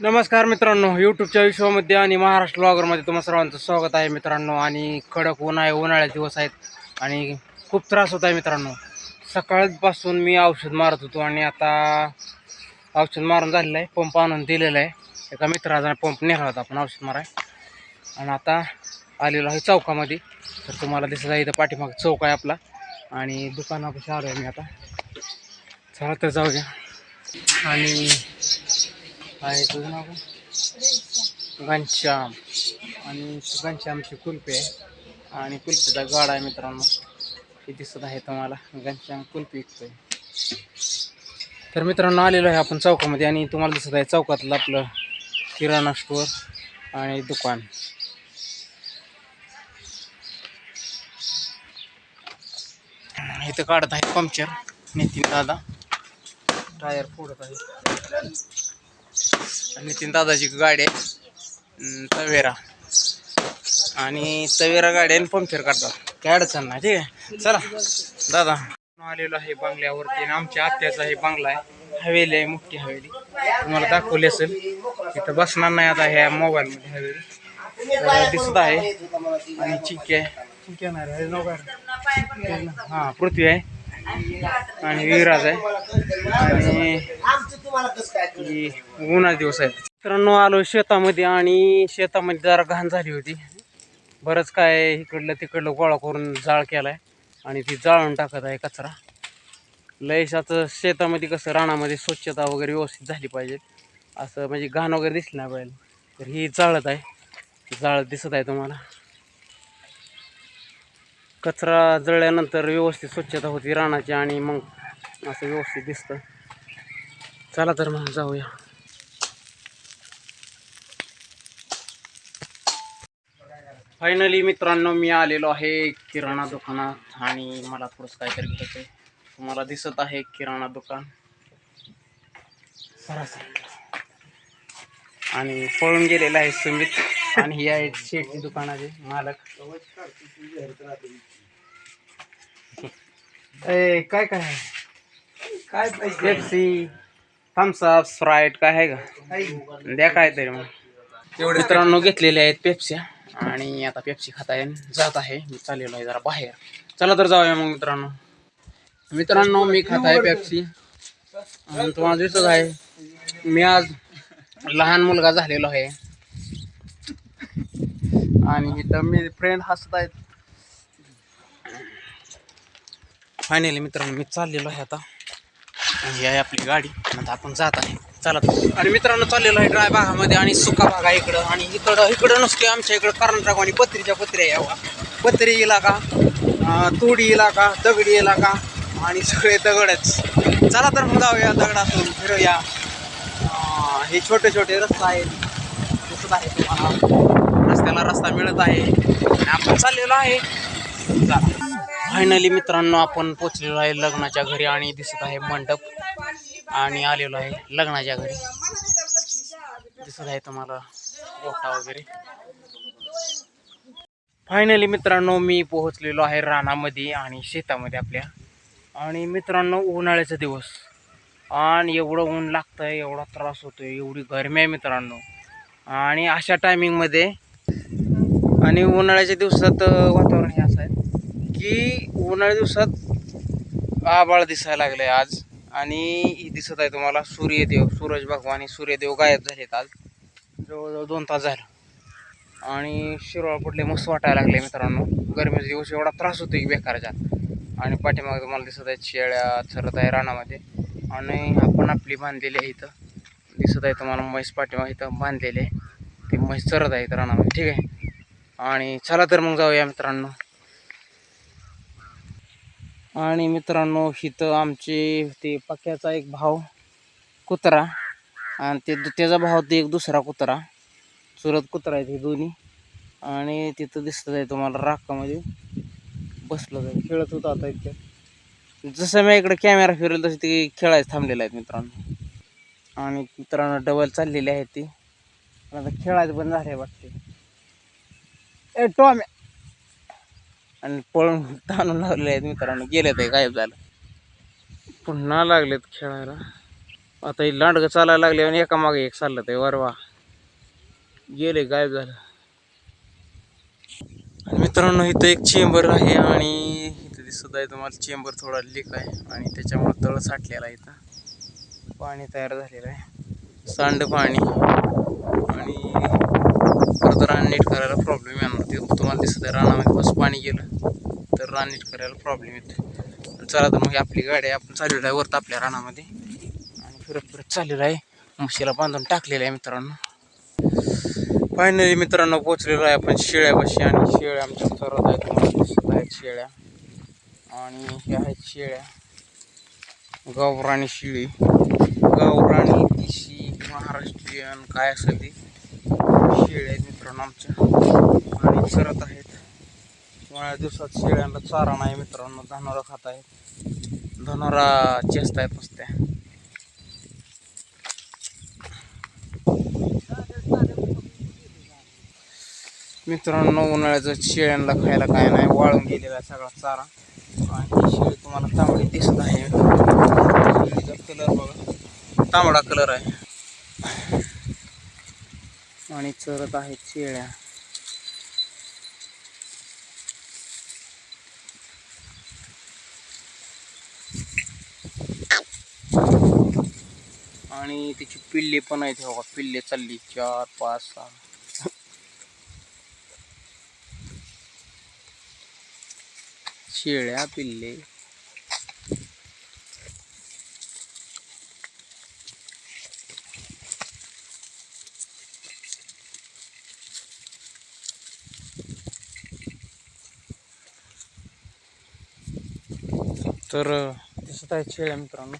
नमस्कार मित्रांनो यूट्यूबच्या विश्वामध्ये आणि महाराष्ट्र ब्लॉगरमध्ये तुम्हा सर्वांचं स्वागत आहे मित्रांनो. आणि कडक ऊन आहे उन्हाळ्याचे दिवस आहेत आणि खूप त्रास होत आहे मित्रांनो. सकाळपासून मी औषध मारत होतो आणि आता औषध मारून झालेलं आहे पंप आणून दिलेला आहे. एका मित्राचा पंप नेला होता आपण औषध माराय. आणि आता आलेलो आहे चौकामध्ये. तर तुम्हाला दिसत आहे इथं पाठीमाग चौक आहे आपला. आणि दुकानापाशी आलो आहे मी आता. चला तर जाऊया. आणि आहे तुझं नाव काय? घनश्याम. आणि घनश्यामची कुल्फी आहे. आणि कुल्फीचा गाडा आहे मित्रांनो. हे दिसत आहे तुम्हाला. घनश्याम कुल्फी विकतोय. तर मित्रांनो आलेलो आहे आपण चौकामध्ये आणि तुम्हाला दिसत आहे चौकातलं आपलं किराणा स्टोअर आणि दुकान. इथं काढत आहे पंक्चर. नितीन दादा. टायर फोडत आहे. नितीन दादाची गाडी आहे. तवेरा. आणि तवेरा गाडी आणि पंक्चर काढतात काय अडचण नाही ठीक आहे? चला दादा. आलेलो आहे बंगल्यावरती आणि आमच्या आत्याचा हे बंगला आहे. हवेली आहे मोठी हवेली. तुम्हाला दाखवली असेल. इथं बसणार नाही आता ह्या मोबाईलमध्ये हवेली. तर दिसत आहे. आणि चिंकी आहे. नाही हां पृथ्वी आहे. आणि विराज आहे. आणि उन्हा दिवस आहेत. मित्रांनो आलो शेतामध्ये आणि शेतामध्ये जरा घाण झाली होती. बरंच काय इकडलं तिकडलं गोळा करून जाळ केलाय आणि ती जाळून टाकत आहे कचरा. लयशाचं शेतामध्ये कसं रानामध्ये स्वच्छता वगैरे व्यवस्थित झाली पाहिजे. असं म्हणजे घाण वगैरे दिसली नाही पाहिजे. तर ही जाळत आहे. जाळत दिसत आहे तुम्हाला. कचरा जळल्यानंतर व्यवस्थित स्वच्छता होती रानाची आणि मग असं व्यवस्थित दिसतं. चला तर मग जाऊया. फायनली मित्रांनो मी आलेलो आहे किराणा दुकानात आणि मला थोडंसं काहीतरी घ्यायचं आहे तुम्हाला दिसत आहे किराणा दुकान. सरासरी. आणि पळून गेलेला आहे सुमित. आणि ही आहे शेटची दुकानाचे मालक. ए काय काय? आहे काय पैसे? पेप्सी थम्सअप स्प्राईट काय आहे का? द्या काय तरी मग. तेवढे मित्रांनो घेतलेले आहेत पेप्स्या आणि आता पेप्सी खाता आहे जात आहे. मी चाललेलो आहे जरा बाहेर. चला तर जाऊया मग मित्रांनो. मित्रांनो मी खात आहे पेप्सी आणि तुम्हाला दिसत आहे मी आज लहान मुलगा झालेलो आहे. आणि इथं मी फ्रेंड हसत आहेत. फायनली मित्रांनो मी चाललेलो आहे आता. ही आहे आपली गाडी. आता आपण जात आहे. चालत आणि मित्रांनो चाललेलो आहे ड्राय भागामध्ये आणि सुका भाग आहे इकडं. आणि इकडं इकडं नसते आमच्या इकडं कर्नाटक आणि पत्रीच्या पत्र्या यावा. पत्री इलाका तुडी इलाका दगडी इलाका आणि सगळे दगडच चला तर मग जाऊया दगडातून फिरूया. हे छोटे छोटे रस्ता आहेत. दिसत आहे तुम्हाला. रस्त्याला रस्ता मिळत आहे. आणि आपण चाललेलो आहे. फायनली मित्रांनो आपण पोचलेलो आहे लग्नाच्या घरी आणि दिसत आहे मंडप. आणि आलेलो आहे लग्नाच्या घरी. दिसत आहे तुम्हाला गोठा वगैरे. फायनली मित्रांनो मी पोहोचलेलो आहे रानामध्ये आणि शेतामध्ये आपल्या. आणि मित्रांनो उन्हाळ्याचा दिवस. आणि एवढं ऊन लागतं आहे एवढा त्रास होतोय एवढी गरमी आहे मित्रांनो. आणि अशा टायमिंगमध्ये आणि उन्हाळ्याच्या दिवसात वातावरण हे असं आहे की उन्हाळ्या दिवसात आबाळ दिसायला लागले आज. आणि ही दिसत आहे तुम्हाला सूर्यदेव सूरज भगवान हे सूर्यदेव गायब झालेत आज. जवळजवळ दोन तास झालं. आणि शिरवाळ पडले मस्त वाटायला लागले मित्रांनो. गरमीचे दिवस एवढा त्रास होतो की बेकारच्या आणि पाठीमागे तुम्हाला दिसत आहे शेळ्या चरत आहे रानामध्ये. आणि आपण आपली बांधलेली आहे इथं. दिसत आहे तुम्हाला म्हैस पाठीमागे इथं बांधलेली आहे. ती म्हैस चरत आहे इथं रानामध्ये ठीक आहे. आणि चला तर मग जाऊया मित्रांनो. आणि मित्रांनो इथं आमचे ते पक्याचा एक भाव कुत्रा आणि ते दु- त्याचा भाव ते एक दुसरा कुत्रा. चुरत कुत्रा आहे ते दोन्ही. आणि तिथं दिसत आहे तुम्हाला राखामध्ये. बसलं जाईल. खेळत होतं आता इथे. जसं मी इकडे कॅमेरा फिरेल तसे ते खेळायला थांबलेले आहेत मित्रांनो. आणि मित्रांनो डबल चाललेली आहे ती. आता खेळायचं बंद झाले वाटते ए टॉम्या आणि पळून ताणून लागले आहेत मित्रांनो. गेले ते गायब झालं. पुन्हा लागलेत खेळायला. आता हे लांडगं चालायला लागले आणि एकामागे एक चाललं ते वरवा. गेले गायब झालं. आणि मित्रांनो इथं एक चेंबर आहे आणि इथं दिसत आहे तुम्हाला चेंबर थोडा लीक आहे आणि त्याच्यामुळे तळ साठलेला आहे इथं. पाणी तयार झालेलं आहे. सांड पाणी आणि परत रान नीट करायला प्रॉब्लेम येणार ते तुम्हाला दिसत आहे रानामध्ये बस पाणी गेलं तर रान नीट करायला प्रॉब्लेम येतो चला तर मग आपली गाडी आपण चाललेलो आहे वरत आपल्या रानामध्ये. आणि फिरत फिरत चाललेलं आहे. म्हशीला बांधून टाकलेलं आहे मित्रांनो. फायनली मित्रांनो पोचलेलो आहे आपण शेळ्यापाशी. आणि शेळ्या आमच्या चरत आहेत तुम्हाला दिसत आहेत शेळ्या. आणि हे आहेत शेळ्या. गावराणी शिळी. गावराणी देशी महाराष्ट्रीयन काय असेल ती शेळ्या आहेत मित्रांनो आमच्या. आणि चरत आहेत. उन्हाळ्या दिवसात शेळ्यांना चारा नाही मित्रांनो धनोरा खात आहेत. धनोरा चेस्ट आहेत नुसत्या. मित्रांनो उन्हाळ्याचं शेळ्यांना खायला काय नाही वाळून गेलेला आहे सगळा चारा. आणि शेळी तुम्हाला तांबडी दिसत आहे शेळीचा कलर बघा तांबडा कलर आहे? आणि चरत आहेत शेळ्या. आणि त्याची पिल्ले पण आहेत बघा पिल्ले चालली चार पाच सहा. शेळ्या पिल्ले. तर दिसत आहे शेळ्या मित्रांनो.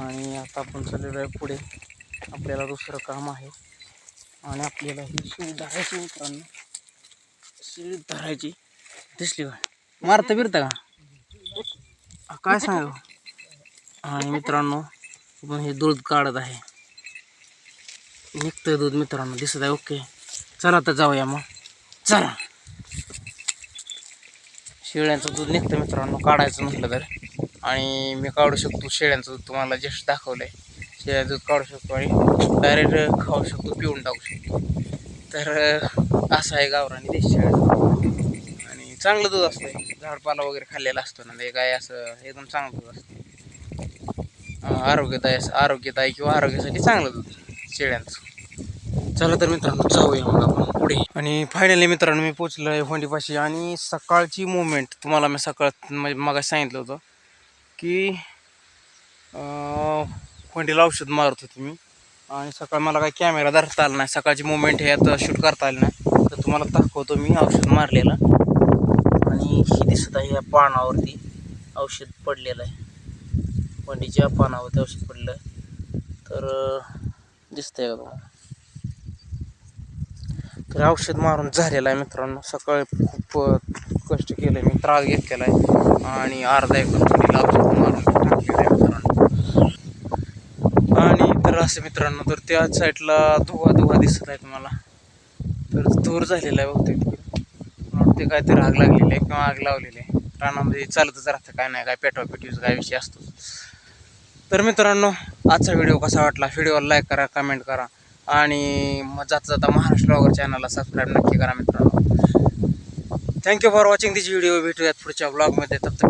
आणि आता आपण चाललेलो आहे पुढे. आपल्याला दुसरं काम आहे. आणि आपल्याला ही शेळी धरायची मित्रांनो. शेळी धरायची. दिसली का मारता बिरता का? काय सांग आणि मित्रांनो आपण हे दूध काढत आहे. निघतं दूध मित्रांनो. दिसत आहे. ओके. चला तर जाऊया मग. चला. शेळ्यांचं दूध निघतं मित्रांनो काढायचं म्हटलं तर. आणि मी काढू शकतो शेळ्यांचं दूध तुम्हाला जस्ट दाखवलंय. शेळ्याचं दूध काढू शकतो आणि डायरेक्ट खाऊ शकतो पिऊन टाकू शकतो. तर असं आहे गावरानी देश शेळ्याचं आणि चांगलं दूध असतं झाडपाला वगैरे खाल्लेला असतो ना ते काय असं एकदम चांगलं दूध असतं. आरोग्यदाय आरोग्यदायी आरोग्यदायी किंवा आरोग्यासाठी चांगलं दूध शेळ्यांचं. चला तर मित्रांनो जाऊया मग आपण. पुढे. आणि फायनली मित्रांनो मी पोचलो आहे होंडीपाशी आणि सकाळची मुवमेंट तुम्हाला मी सकाळ म्हणजे मग सांगितलं होतं की होंडीला औषध मारत होते मी. आणि सकाळ मला काही कॅमेरा धरता आला नाही. सकाळची मुवमेंट हे आता शूट करता आली नाही. तर तुम्हाला दाखवतो मी औषध मारलेलं. आणि ही दिसत आहे या पानावरती औषध पडलेलं आहे. होंडीच्या पानावरती औषध पडलं. आहे तर दिसतं दिसतंय का तुम्हाला? तर औषध मारून झालेलं आहे मित्रांनो. सकाळी खूप कष्ट केलं मी त्रास घेतलेला आहे आणि अर्धा एक थंडीला औषध मारून टाकलेलं आहे मित्रांनो. आणि तर असं मित्रांनो तर त्या साईडला धुवा धुवा दिसत आहे तुम्हाला. तर धूर झालेला आहे बहुतेक. ते वाटते काहीतरी आग लागलेली आहे किंवा आग लावलेली आहे. रानामध्ये चालतच राहतं काय नाही काय पेटवा पेटवीचा काय विषय असतो तर मित्रांनो आजचा व्हिडिओ कसा वाटला? व्हिडिओला लाईक करा कमेंट करा. आणि मग जाता जाता महाराष्ट्र ब्लॉगर चॅनलला सबस्क्राईब नक्की करा मित्रांनो. Thank you for watching this video भेटूयात पुढच्या ब्लॉगमध्ये तब तक